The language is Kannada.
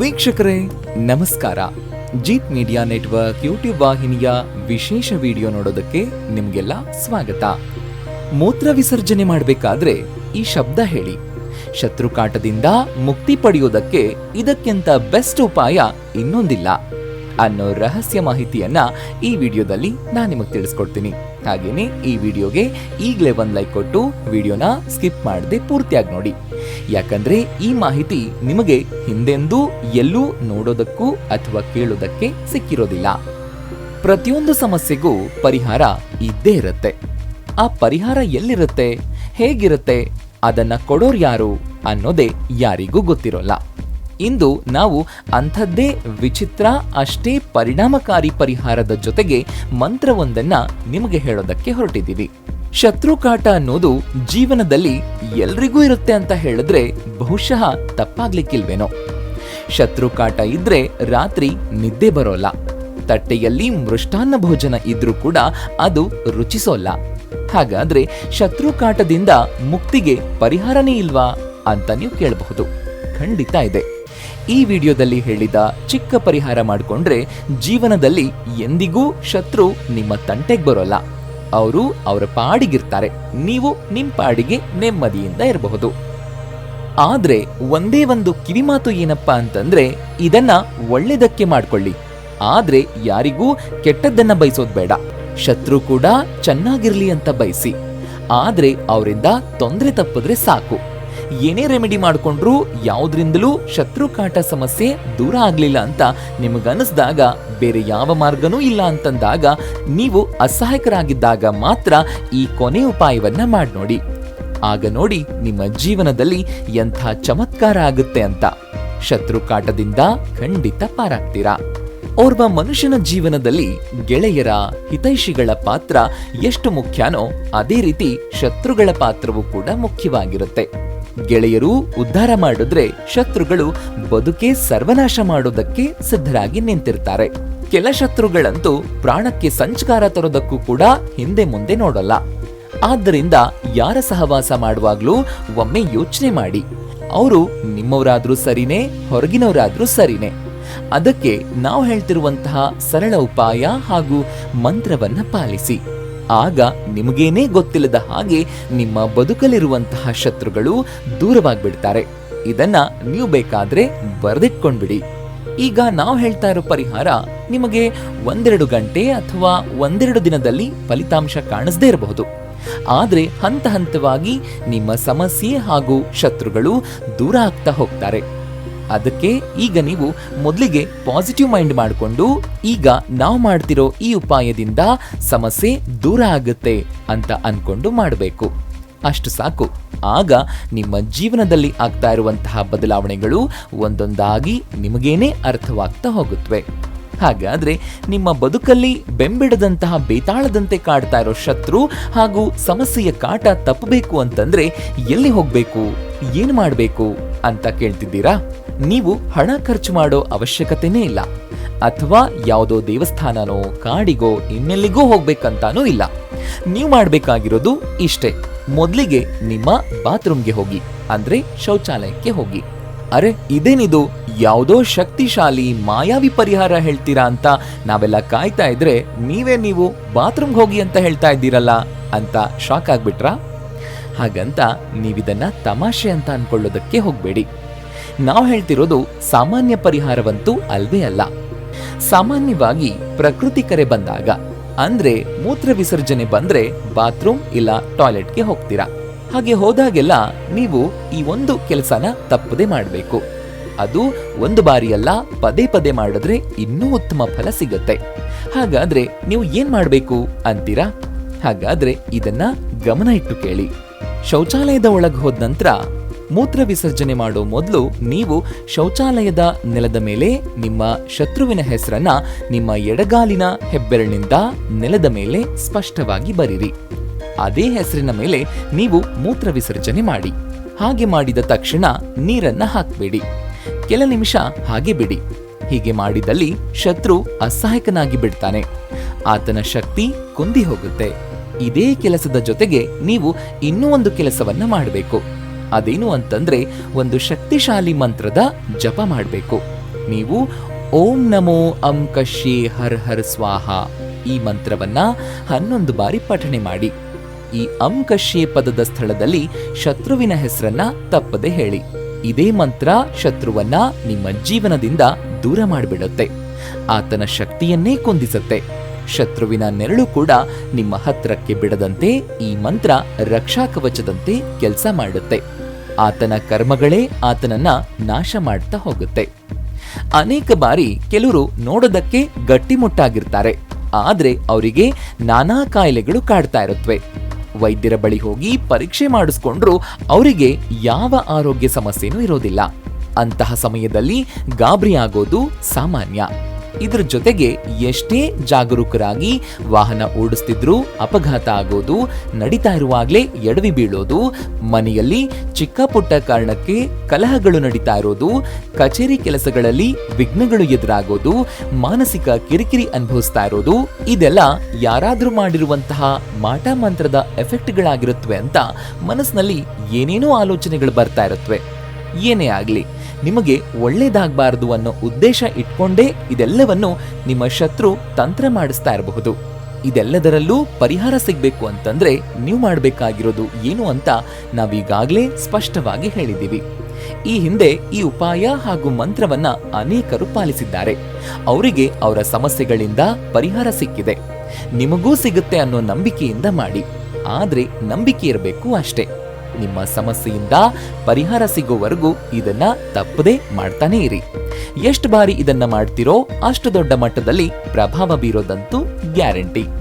ವೀಕ್ಷಕರೇ, ನಮಸ್ಕಾರ. ಜೀತ್ ಮೀಡಿಯಾ ನೆಟ್ವರ್ಕ್ ಯೂಟ್ಯೂಬ್ ವಾಹಿನಿಯ ವಿಶೇಷ ವಿಡಿಯೋ ನೋಡೋದಕ್ಕೆ ನಿಮಗೆಲ್ಲ ಸ್ವಾಗತ. ಮೂತ್ರ ವಿಸರ್ಜನೆ ಮಾಡಬೇಕಾದ್ರೆ ಈ ಶಬ್ದ ಹೇಳಿ. ಶತ್ರುಕಾಟದಿಂದ ಮುಕ್ತಿ ಪಡೆಯೋದಕ್ಕೆ ಇದಕ್ಕಿಂತ ಬೆಸ್ಟ್ ಉಪಾಯ ಇನ್ನೊಂದಿಲ್ಲ. ಅನ್ನೋ ರಹಸ್ಯ ಮಾಹಿತಿಯನ್ನ ಈ ವಿಡಿಯೋದಲ್ಲಿ ನಾನು ನಿಮಗೆ ತಿಳಿಸ್ಕೊಡ್ತೀನಿ. ಹಾಗೇನೆ ಈ ವಿಡಿಯೋಗೆ ಈಗಲೇ ಒಂದು ಲೈಕ್ ಕೊಟ್ಟು ವಿಡಿಯೋನ ಸ್ಕಿಪ್ ಮಾಡದೆ ಪೂರ್ತಿಯಾಗಿ ನೋಡಿ. ಯಾಕಂದ್ರೆ ಈ ಮಾಹಿತಿ ನಿಮಗೆ ಹಿಂದೆಂದೂ, ಎಲ್ಲೂ ನೋಡೋದಕ್ಕೂ ಅಥವಾ ಕೇಳೋದಕ್ಕೆ ಸಿಕ್ಕಿರೋದಿಲ್ಲ. ಪ್ರತಿಯೊಂದು ಸಮಸ್ಯೆಗೂ ಪರಿಹಾರ ಇದ್ದೇ ಇರುತ್ತೆ. ಆ ಪರಿಹಾರ ಎಲ್ಲಿರುತ್ತೆ, ಹೇಗಿರುತ್ತೆ, ಅದನ್ನ ಕೊಡೋರು ಯಾರು ಅನ್ನೋದೇ ಯಾರಿಗೂ ಗೊತ್ತಿರೋಲ್ಲ. ಇಂದು ನಾವು ಅಂಥದ್ದೇ ವಿಚಿತ್ರ, ಅಷ್ಟೇ ಪರಿಣಾಮಕಾರಿ ಪರಿಹಾರದ ಜೊತೆಗೆ ಮಂತ್ರವೊಂದನ್ನ ನಿಮಗೆ ಹೇಳೋದಕ್ಕೆ ಹೊರಟಿದ್ದೀವಿ. ಶತ್ರುಕಾಟ ಅನ್ನೋದು ಜೀವನದಲ್ಲಿ ಎಲ್ರಿಗೂ ಇರುತ್ತೆ ಅಂತ ಹೇಳಿದ್ರೆ ಬಹುಶಃ ತಪ್ಪಾಗ್ಲಿಕ್ಕಿಲ್ವೇನೋ. ಶತ್ರುಕಾಟ ಇದ್ರೆ ರಾತ್ರಿ ನಿದ್ದೆ ಬರೋಲ್ಲ. ತಟ್ಟೆಯಲ್ಲಿ ಮೃಷ್ಟಾನ್ನ ಭೋಜನ ಇದ್ರೂ ಕೂಡ ಅದು ರುಚಿಸೋಲ್ಲ. ಹಾಗಾದ್ರೆ ಶತ್ರುಕಾಟದಿಂದ ಮುಕ್ತಿಗೆ ಪರಿಹಾರನೇ ಇಲ್ವಾ ಅಂತ ನೀವು ಕೇಳಬಹುದು. ಖಂಡಿತ ಇದೆ. ಈ ವಿಡಿಯೋದಲ್ಲಿ ಹೇಳಿದ ಚಿಕ್ಕ ಪರಿಹಾರ ಮಾಡಿಕೊಂಡ್ರೆ ಜೀವನದಲ್ಲಿ ಎಂದಿಗೂ ಶತ್ರು ನಿಮ್ಮ ತಂಟೆಗೆ ಬರೋಲ್ಲ. ಅವರು ಅವರ ಪಾಡಿಗಿರ್ತಾರೆ. ನೀವು ನಿಮ್ಮ ಪಾಡಿಗೆ ನೆಮ್ಮದಿಯಿಂದ ಇರಬಹುದು. ಆದ್ರೆ ಒಂದೇ ಒಂದು ಕಿವಿಮಾತು ಏನಪ್ಪಾ ಅಂತಂದ್ರೆ ಇದನ್ನ ಒಳ್ಳೇದಕ್ಕೆ ಮಾಡ್ಕೊಳ್ಳಿ. ಆದ್ರೆ ಯಾರಿಗೂ ಕೆಟ್ಟದ್ದನ್ನ ಬಯಸೋದು ಬೇಡ. ಶತ್ರು ಕೂಡ ಚೆನ್ನಾಗಿರ್ಲಿ ಅಂತ ಬಯಸಿ. ಆದ್ರೆ ಅವರಿಂದ ತೊಂದರೆ ತಪ್ಪಿದ್ರೆ ಸಾಕು. ಏನೇ ರೆಮಿಡಿ ಮಾಡ್ಕೊಂಡ್ರು ಯಾವ್ದ್ರಿಂದಲೂ ಶತ್ರುಕಾಟ ಸಮಸ್ಯೆ ದೂರ ಆಗಲಿಲ್ಲ ಅಂತ ನಿಮಗನಿಸ್ದಾಗ ಬೇರೆ ಯಾವ ಮಾರ್ಗನೂ ಇಲ್ಲ ಅಂತಂದಾಗ ನೀವು ಅಸಹಾಯಕರಾಗಿದ್ದಾಗ ಮಾತ್ರ ಈ ಕೊನೆ ಉಪಾಯವನ್ನ ಮಾಡಿ ನೋಡಿ. ಆಗ ನೋಡಿ ನಿಮ್ಮ ಜೀವನದಲ್ಲಿ ಎಂಥ ಚಮತ್ಕಾರ ಆಗುತ್ತೆ ಅಂತ. ಶತ್ರುಕಾಟದಿಂದ ಖಂಡಿತ ಪಾರಾಗ್ತೀರಾ. ಓರ್ವ ಮನುಷ್ಯನ ಜೀವನದಲ್ಲಿ ಗೆಳೆಯರ, ಹಿತೈಷಿಗಳ ಪಾತ್ರ ಎಷ್ಟು ಮುಖ್ಯನೋ ಅದೇ ರೀತಿ ಶತ್ರುಗಳ ಪಾತ್ರವೂ ಕೂಡ ಮುಖ್ಯವಾಗಿರುತ್ತೆ. ಗೆಳೆಯರು ಉದ್ಧಾರ ಮಾಡಿದ್ರೆ ಶತ್ರುಗಳು ಬದುಕೇ ಸರ್ವನಾಶ ಮಾಡೋದಕ್ಕೆ ಸಿದ್ಧರಾಗಿ ನಿಂತಿರ್ತಾರೆ. ಕೆಲ ಶತ್ರುಗಳಂತೂ ಪ್ರಾಣಕ್ಕೆ ಸಂಚಕಾರ ತರೋದಕ್ಕೂ ಕೂಡ ಹಿಂದೆ ಮುಂದೆ ನೋಡಲ್ಲ. ಆದ್ದರಿಂದ ಯಾರ ಸಹವಾಸ ಮಾಡುವಾಗ್ಲೂ ಒಮ್ಮೆ ಯೋಚನೆ ಮಾಡಿ. ಅವರು ನಿಮ್ಮವರಾದ್ರೂ ಸರಿನೇ, ಹೊರಗಿನವರಾದ್ರೂ ಸರಿನೇ. ಅದಕ್ಕೆ ನಾವು ಹೇಳ್ತಿರುವಂತಹ ಸರಳ ಉಪಾಯ ಹಾಗೂ ಮಂತ್ರವನ್ನ ಪಾಲಿಸಿ. ಆಗ ನಿಮಗೇನೇ ಗೊತ್ತಿಲ್ಲದ ಹಾಗೆ ನಿಮ್ಮ ಬದುಕಲಿರುವಂತಹ ಶತ್ರುಗಳು ದೂರವಾಗಿಬಿಡ್ತಾರೆ. ಇದನ್ನ ನೀವು ಬೇಕಾದ್ರೆ ಬರೆದಿಟ್ಕೊಂಡ್ಬಿಡಿ. ಈಗ ನಾವು ಹೇಳ್ತಾ ಇರೋ ಪರಿಹಾರ ನಿಮಗೆ ಒಂದೆರಡು ಗಂಟೆ ಅಥವಾ ಒಂದೆರಡು ದಿನದಲ್ಲಿ ಫಲಿತಾಂಶ ಕಾಣಿಸದೇ ಇರಬಹುದು. ಆದ್ರೆ ಹಂತ ಹಂತವಾಗಿ ನಿಮ್ಮ ಸಮಸ್ಯೆ ಹಾಗೂ ಶತ್ರುಗಳು ದೂರ ಆಗ್ತಾ ಹೋಗ್ತಾರೆ. ಅದಕ್ಕೆ ಈಗ ನೀವು ಮೊದಲಿಗೆ ಪಾಸಿಟಿವ್ ಮೈಂಡ್ ಮಾಡಿಕೊಂಡು ಈಗ ನಾವು ಮಾಡ್ತಿರೋ ಈ ಉಪಾಯದಿಂದ ಸಮಸ್ಯೆ ದೂರ ಆಗುತ್ತೆ ಅಂತ ಅಂದ್ಕೊಂಡು ಮಾಡಬೇಕು. ಅಷ್ಟು ಸಾಕು. ಆಗ ನಿಮ್ಮ ಜೀವನದಲ್ಲಿ ಆಗ್ತಾ ಇರುವಂತಹ ಬದಲಾವಣೆಗಳು ಒಂದೊಂದಾಗಿ ನಿಮಗೇನೆ ಅರ್ಥವಾಗ್ತಾ ಹೋಗುತ್ತವೆ ಹಾಗಾದ್ರೆ ನಿಮ್ಮ ಬದುಕಲ್ಲಿ ಬೆಂಬಿಡದಂತಹ ಬೇತಾಳದಂತೆ ಕಾಡ್ತಾ ಇರೋ ಶತ್ರು ಹಾಗೂ ಸಮಸ್ಯೆಯ ಕಾಟ ತಪ್ಪಬೇಕು ಅಂತಂದ್ರೆ ಎಲ್ಲಿ ಹೋಗಬೇಕು? ಏನು ಮಾಡಬೇಕು? ಅಂತ ಕೇಳ್ತಿದ್ದೀರಾ? ನೀವು ಹಣ ಖರ್ಚು ಮಾಡೋ ಅವಶ್ಯಕತೆನೇ ಇಲ್ಲ. ಅಥವಾ ಯಾವುದೋ ದೇವಸ್ಥಾನನೋ ಕಾಡಿಗೋ ಇನ್ನೆಲ್ಲಿಗೋ ಹೋಗ್ಬೇಕಂತಾನೂ ಇಲ್ಲ. ನೀವು ಮಾಡಬೇಕಾಗಿರೋದು ಇಷ್ಟೇ. ಮೊದಲಿಗೆ ನಿಮ್ಮ ಬಾತ್ರೂಮ್ಗೆ ಹೋಗಿ, ಅಂದ್ರೆ ಶೌಚಾಲಯಕ್ಕೆ ಹೋಗಿ. ಅರೆ, ಇದೇನಿದು? ಯಾವುದೋ ಶಕ್ತಿಶಾಲಿ ಮಾಯಾವಿ ಪರಿಹಾರ ಹೇಳ್ತೀರಾ ಅಂತ ನಾವೆಲ್ಲ ಕಾಯ್ತಾ ಇದ್ರೆ ನೀವೇ ನೀವು ಬಾತ್ರೂಮ್ಗೆ ಹೋಗಿ ಅಂತ ಹೇಳ್ತಾ ಇದ್ದೀರಲ್ಲ ಅಂತ ಶಾಕ್ ಆಗ್ಬಿಟ್ರಾ? ಹಾಗಂತ ನೀವಿದನ್ನ ತಮಾಷೆ ಅಂತ ಅನ್ಕೊಳ್ಳೋದಕ್ಕೆ ಹೋಗ್ಬೇಡಿ. ನಾವು ಹೇಳ್ತಿರೋದು ಸಾಮಾನ್ಯ ಪರಿಹಾರವಂತೂ ಅಲ್ವೇ ಅಲ್ಲ. ಸಾಮಾನ್ಯವಾಗಿ ಪ್ರಕೃತಿ ಕರೆ ಬಂದಾಗ, ಅಂದ್ರೆ ಮೂತ್ರ ವಿಸರ್ಜನೆ ಬಂದ್ರೆ ಬಾತ್ರೂಮ್ ಇಲ್ಲ ಟಾಯ್ಲೆಟ್ಗೆ ಹೋಗ್ತೀರಾ. ಹಾಗೆ ಹೋದಾಗೆಲ್ಲ ನೀವು ಈ ಒಂದು ಕೆಲಸನ ತಪ್ಪದೆ ಮಾಡಬೇಕು. ಅದು ಒಂದು ಬಾರಿಯಲ್ಲ, ಪದೇ ಪದೇ ಮಾಡಿದ್ರೆ ಇನ್ನೂ ಉತ್ತಮ ಫಲ ಸಿಗುತ್ತೆ. ಹಾಗಾದ್ರೆ ನೀವು ಏನ್ ಮಾಡಬೇಕು ಅಂತೀರಾ? ಹಾಗಾದ್ರೆ ಇದನ್ನ ಗಮನ ಇಟ್ಟು ಕೇಳಿ. ಶೌಚಾಲಯದ ಒಳಗೆ ಹೋದ ನಂತರ ಮೂತ್ರ ವಿಸರ್ಜನೆ ಮಾಡೋ ಮೊದಲು ನೀವು ಶೌಚಾಲಯದ ನೆಲದ ಮೇಲೆ ನಿಮ್ಮ ಶತ್ರುವಿನ ಹೆಸರನ್ನ ನಿಮ್ಮ ಎಡಗಾಲಿನ ಹೆಬ್ಬೆರಳಿನಿಂದ ನೆಲದ ಮೇಲೆ ಸ್ಪಷ್ಟವಾಗಿ ಬರೀರಿ. ಅದೇ ಹೆಸರಿನ ಮೇಲೆ ನೀವು ಮೂತ್ರ ವಿಸರ್ಜನೆ ಮಾಡಿ. ಹಾಗೆ ಮಾಡಿದ ತಕ್ಷಣ ನೀರನ್ನ ಹಾಕಬೇಡಿ. ಕೆಲ ನಿಮಿಷ ಹಾಗೆ ಬಿಡಿ. ಹೀಗೆ ಮಾಡಿದಲ್ಲಿ ಶತ್ರು ಅಸಹಾಯಕನಾಗಿ ಬಿಡ್ತಾನೆ. ಆತನ ಶಕ್ತಿ ಕುಂದಿ ಹೋಗುತ್ತೆ ಇದೇ ಕೆಲಸದ ಜೊತೆಗೆ ನೀವು ಇನ್ನೂ ಒಂದು ಕೆಲಸವನ್ನ ಮಾಡಬೇಕು. ಅದೇನು ಅಂತಂದ್ರೆ ಒಂದು ಶಕ್ತಿಶಾಲಿ ಮಂತ್ರದ ಜಪ ಮಾಡಬೇಕು. ನೀವು ಓಂ ನಮೋ ಅಂ ಕಶಿ ಹರ್ ಹರ್ ಸ್ವಾಹ ಈ ಮಂತ್ರವನ್ನ ಹನ್ನೊಂದು ಬಾರಿ ಪಠಣೆ ಮಾಡಿ. ಈ ಅಂಕಶ್ಯೆ ಪದದ ಸ್ಥಳದಲ್ಲಿ ಶತ್ರುವಿನ ಹೆಸರನ್ನ ತಪ್ಪದೆ ಹೇಳಿ. ಇದೇ ಮಂತ್ರ ಶತ್ರುವನ್ನ ನಿಮ್ಮ ಜೀವನದಿಂದ ದೂರ ಮಾಡಿಬಿಡುತ್ತೆ. ಆತನ ಶಕ್ತಿಯನ್ನೇ ಕುಂದಿಸುತ್ತೆ. ಶತ್ರುವಿನ ನೆರಳು ಕೂಡ ನಿಮ್ಮ ಹತ್ರಕ್ಕೆ ಬಿಡದಂತೆ ಈ ಮಂತ್ರ ರಕ್ಷಾ ಕವಚದಂತೆ ಕೆಲಸ ಮಾಡುತ್ತೆ. ಆತನ ಕರ್ಮಗಳೇ ಆತನನ್ನ ನಾಶ ಮಾಡ್ತಾ ಹೋಗುತ್ತೆ. ಅನೇಕ ಬಾರಿ ಕೆಲವರು ನೋಡೋದಕ್ಕೆ ಗಟ್ಟಿಮುಟ್ಟಾಗಿರ್ತಾರೆ. ಆದರೆ ಅವರಿಗೆ ನಾನಾ ಕಾಯಿಲೆಗಳು ಕಾಡ್ತಾ ಇರುತ್ತವೆ ವೈದ್ಯರ ಬಳಿ ಹೋಗಿ ಪರೀಕ್ಷೆ ಮಾಡಿಸ್ಕೊಂಡ್ರು ಅವರಿಗೆ ಯಾವ ಆರೋಗ್ಯ ಸಮಸ್ಯೆನೂ ಇರೋದಿಲ್ಲ. ಅಂತಹ ಸಮಯದಲ್ಲಿ ಗಾಬರಿ ಆಗೋದು ಸಾಮಾನ್ಯ. ಇದರ ಜೊತೆಗೆ ಎಷ್ಟೇ ಜಾಗರೂಕರಾಗಿ ವಾಹನ ಓಡಿಸ್ತಿದ್ರು ಅಪಘಾತ ಆಗೋದು, ನಡೀತಾ ಇರುವಾಗಲೇ ಎಡವಿ ಬೀಳೋದು, ಮನೆಯಲ್ಲಿ ಚಿಕ್ಕ ಪುಟ್ಟ ಕಾರಣಕ್ಕೆ ಕಲಹಗಳು ನಡೀತಾ ಇರೋದು, ಕಚೇರಿ ಕೆಲಸಗಳಲ್ಲಿ ವಿಘ್ನಗಳು ಎದುರಾಗೋದು, ಮಾನಸಿಕ ಕಿರಿಕಿರಿ ಅನುಭವಿಸ್ತಾ ಇರೋದು, ಇದೆಲ್ಲ ಯಾರಾದರೂ ಮಾಡಿರುವಂತಹ ಮಾಟ ಮಂತ್ರದ ಎಫೆಕ್ಟ್ಗಳಾಗಿರುತ್ತವೆ ಅಂತ ಮನಸ್ಸಿನಲ್ಲಿ ಏನೇನೋ ಆಲೋಚನೆಗಳು ಬರ್ತಾ ಇರುತ್ತವೆ ಏನೇ ಆಗಲಿ, ನಿಮಗೆ ಒಳ್ಳೇದಾಗಬಾರದು ಅನ್ನೋ ಉದ್ದೇಶ ಇಟ್ಕೊಂಡೇ ಇದೆಲ್ಲವನ್ನು ನಿಮ್ಮ ಶತ್ರು ತಂತ್ರ ಮಾಡಿಸ್ತಾ ಇರಬಹುದು. ಇದೆಲ್ಲದರಲ್ಲೂ ಪರಿಹಾರ ಸಿಗಬೇಕು ಅಂತಂದ್ರೆ ನೀವು ಮಾಡಬೇಕಾಗಿರೋದು ಏನು ಅಂತ ನಾವೀಗಾಗಲೇ ಸ್ಪಷ್ಟವಾಗಿ ಹೇಳಿದ್ದೀವಿ. ಈ ಹಿಂದೆ ಈ ಉಪಾಯ ಹಾಗೂ ಮಂತ್ರವನ್ನ ಅನೇಕರು ಪಾಲಿಸಿದ್ದಾರೆ. ಅವರಿಗೆ ಅವರ ಸಮಸ್ಯೆಗಳಿಂದ ಪರಿಹಾರ ಸಿಕ್ಕಿದೆ. ನಿಮಗೂ ಸಿಗುತ್ತೆ ಅನ್ನೋ ನಂಬಿಕೆಯಿಂದ ಮಾಡಿ. ಆದ್ರೆ ನಂಬಿಕೆ ಇರಬೇಕು ಅಷ್ಟೇ. ನಿಮ್ಮ ಸಮಸ್ಯೆಯಿಂದ ಪರಿಹಾರ ಸಿಗುವವರೆಗೂ ಇದನ್ನ ತಪ್ಪದೇ ಮಾಡ್ತಾನೆ ಇರಿ. ಎಷ್ಟು ಬಾರಿ ಇದನ್ನ ಮಾಡ್ತಿರೋ ಅಷ್ಟು ದೊಡ್ಡ ಮಟ್ಟದಲ್ಲಿ ಪ್ರಭಾವ ಬೀರೋದಂತೂ ಗ್ಯಾರಂಟಿ.